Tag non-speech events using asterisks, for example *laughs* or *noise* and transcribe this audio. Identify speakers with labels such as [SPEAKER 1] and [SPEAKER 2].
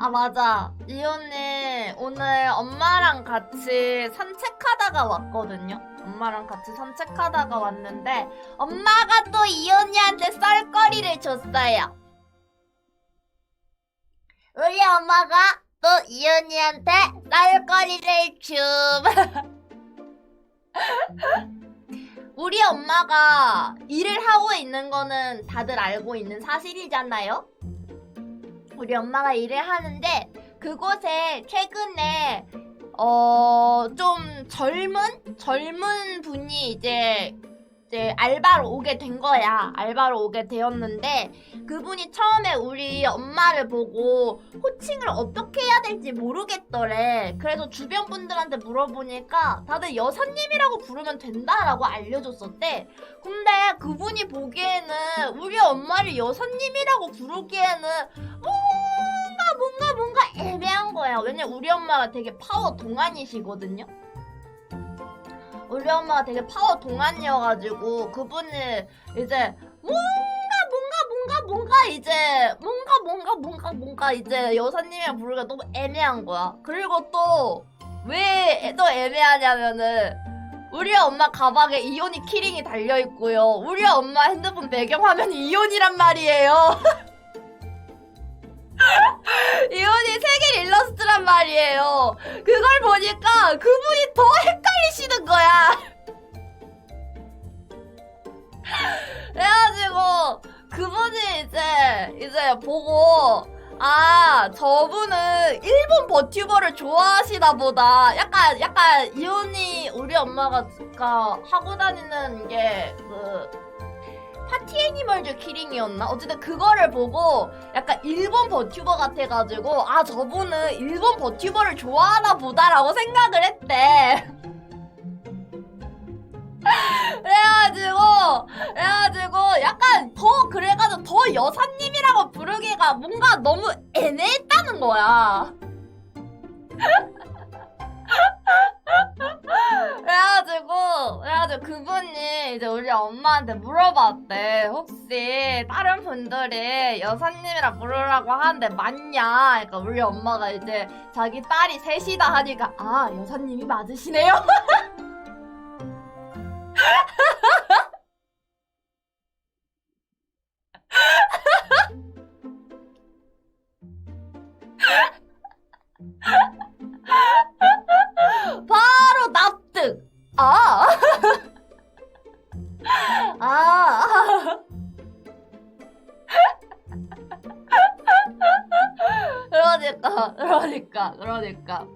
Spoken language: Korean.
[SPEAKER 1] 아 맞아. 이 언니 오늘 엄마랑 같이 산책하다가 왔거든요. 엄마랑 같이 산책하다가 왔는데 엄마가 또 이 언니한테 쌀거리를 줬어요. 우리 엄마가 또 이 언니한테 쌀거리를 줌. *laughs* 우리 엄마가 일을 하고 있는 거는 다들 알고 있는 사실이잖아요 우리 엄마가 일을 하는데 그곳에 최근에 어 좀 젊은 젊은 분이 이제 이제 알바로 오게 된 거야. 알바로 오게 되었는데 그분이 처음에 우리 엄마를 보고 호칭을 어떻게 해야 될지 모르겠더래. 그래서 주변 분들한테 물어보니까 다들 여사님이라고 부르면 된다라고 알려줬었대. 근데 그분이 보기에는 우리 엄마를 여사님이라고 부르기에는 뭔가 뭔가 애매한 거야. 왜냐 우리 엄마가 되게 파워 동안이시거든요. 우리 엄마가 되게 파워 동안이어가지고 그분을 이제 뭔가 뭔가 뭔가 뭔가 이제 뭔가 뭔가 뭔가 뭔가 이제 여사님이랑 부르기가 너무 애매한 거야. 그리고 또 왜 또 애매하냐면은 우리 엄마 가방에 이온이 키링이 달려 있고요. 우리 엄마 핸드폰 배경 화면이 이온이란 말이에요. *laughs* 이온이 세계 일러스트란 말이에요. 그걸 보니까 그분이 더 헷갈리시는 거야. *laughs* 그래가지고 그분이 이제 이제 보고 아 저분은 일본 버튜버를 좋아하시나 보다. 약간 약간 이온이 우리 엄마가 가 하고 다니는 게그 파티 애니멀즈 키링이었나? 어쨌든 그거를 보고 약간 일본 버튜버 같아가지고 아 저분은 일본 버튜버를 좋아하나 보다라고 생각을 했대. *laughs* 그래가지고 그래가지고 약간 더 그래가지고 더 여사님이라고 부르기가 뭔가 너무 애매했다는 거야. *laughs* 그래가지고 그분이 이제 우리 엄마한테 물어봤대. 혹시 다른 분들이 여사님이라 부르라고 하는데 맞냐? 그러니까 우리 엄마가 이제 자기 딸이 셋이다 하니까 아 여사님이 맞으시네요 *laughs* 아. *laughs* 그러니까, 그러니까, 그러니까.